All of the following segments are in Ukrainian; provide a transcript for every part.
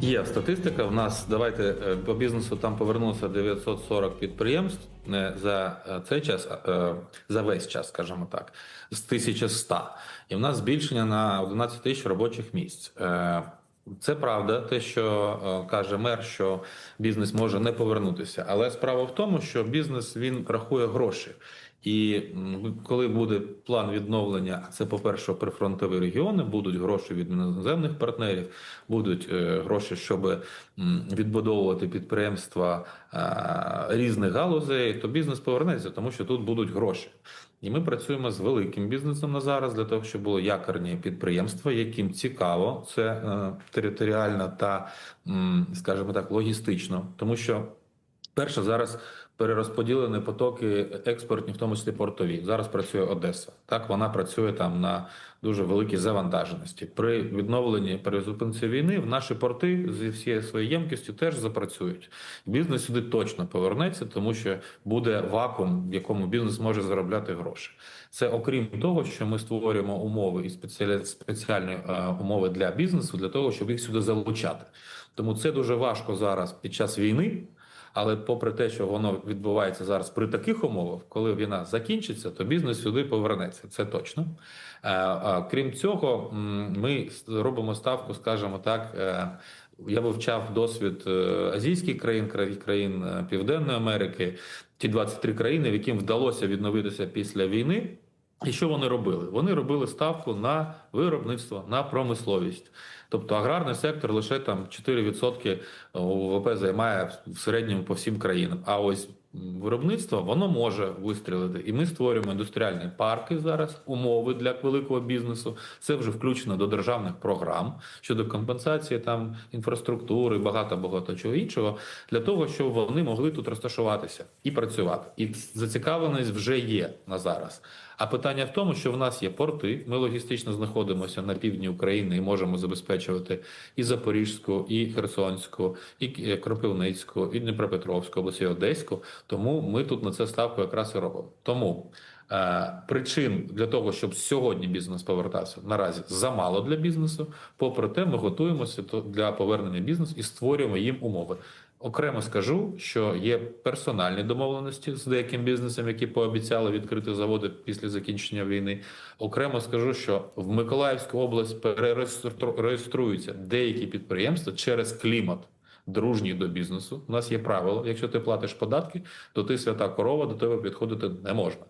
Є статистика. В нас давайте е, по бізнесу там повернулося 940 підприємств не за е, цей час, е, за весь час, скажімо так, з 1100. І в нас збільшення на 11 тисяч робочих місць. Е, Це правда, те, що е, каже мер, що бізнес може не повернутися. Але справа в тому, що бізнес він рахує гроші. І коли буде план відновлення, це, по-перше, прифронтові регіони, будуть гроші від іноземних партнерів, будуть е, гроші, щоб відбудовувати підприємства різних галузей, то бізнес повернеться, тому що тут будуть гроші. І ми працюємо з великим бізнесом на зараз для того, щоб було якорні підприємства, яким цікаво це е, територіально та, скажімо так, логістично, тому що. Перше, зараз перерозподілені потоки експортні, в тому числі портові. Зараз працює Одеса. Так вона працює там на дуже великій завантаженості. При відновленні перезупинці війни в наші порти зі всією своєю ємкістю теж запрацюють. Бізнес сюди точно повернеться, тому що буде вакуум, в якому бізнес може заробляти гроші. Це окрім того, що ми створюємо умови і спеціалі- спеціальні е, умови для бізнесу для того, щоб їх сюди залучати. Тому це дуже важко зараз під час війни. Але попри те, що воно відбувається зараз при таких умовах, коли війна закінчиться, то бізнес сюди повернеться. Це точно. Е, Крім цього, ми робимо ставку, скажімо так. е, Я вивчав досвід е, азійських країн, кра- країн Південної Америки, ті 23 країни, в яким вдалося відновитися після війни. І що вони робили? Вони робили ставку на виробництво, на промисловість. Тобто аграрний сектор лише там 4% ВВП займає в середньому по всім країнам. А ось виробництво воно може вистрілити. І ми створюємо індустріальні парки зараз, умови для великого бізнесу. Це вже включено до державних програм щодо компенсації там інфраструктури, багато багато чого іншого, для того, щоб вони могли тут розташуватися і працювати. І зацікавленість вже є на зараз. А питання в тому, що в нас є порти. Ми логістично знаходимося на півдні України і можемо забезпечувати і Запорізьку, і Херсонську, і Кропивницьку, і Дніпропетровську область, і Одеську. Тому ми тут на це ставку якраз і робимо. Тому е, причин для того, щоб сьогодні бізнес повертався, наразі замало для бізнесу. Попри те, ми готуємося для повернення бізнесу і створюємо їм умови. Окремо скажу, що є персональні домовленості з деяким бізнесом, які пообіцяли відкрити заводи після закінчення війни. Окремо скажу, що в Миколаївську область перереєструються деякі підприємства через клімат. Дружній до бізнесу. У нас є правило: якщо ти платиш податки, то ти свята корова, до тебе підходити не можна.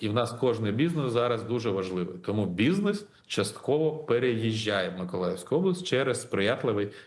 І в нас кожний бізнес зараз дуже важливий. Тому бізнес частково переїжджає в Миколаївську область через сприятливий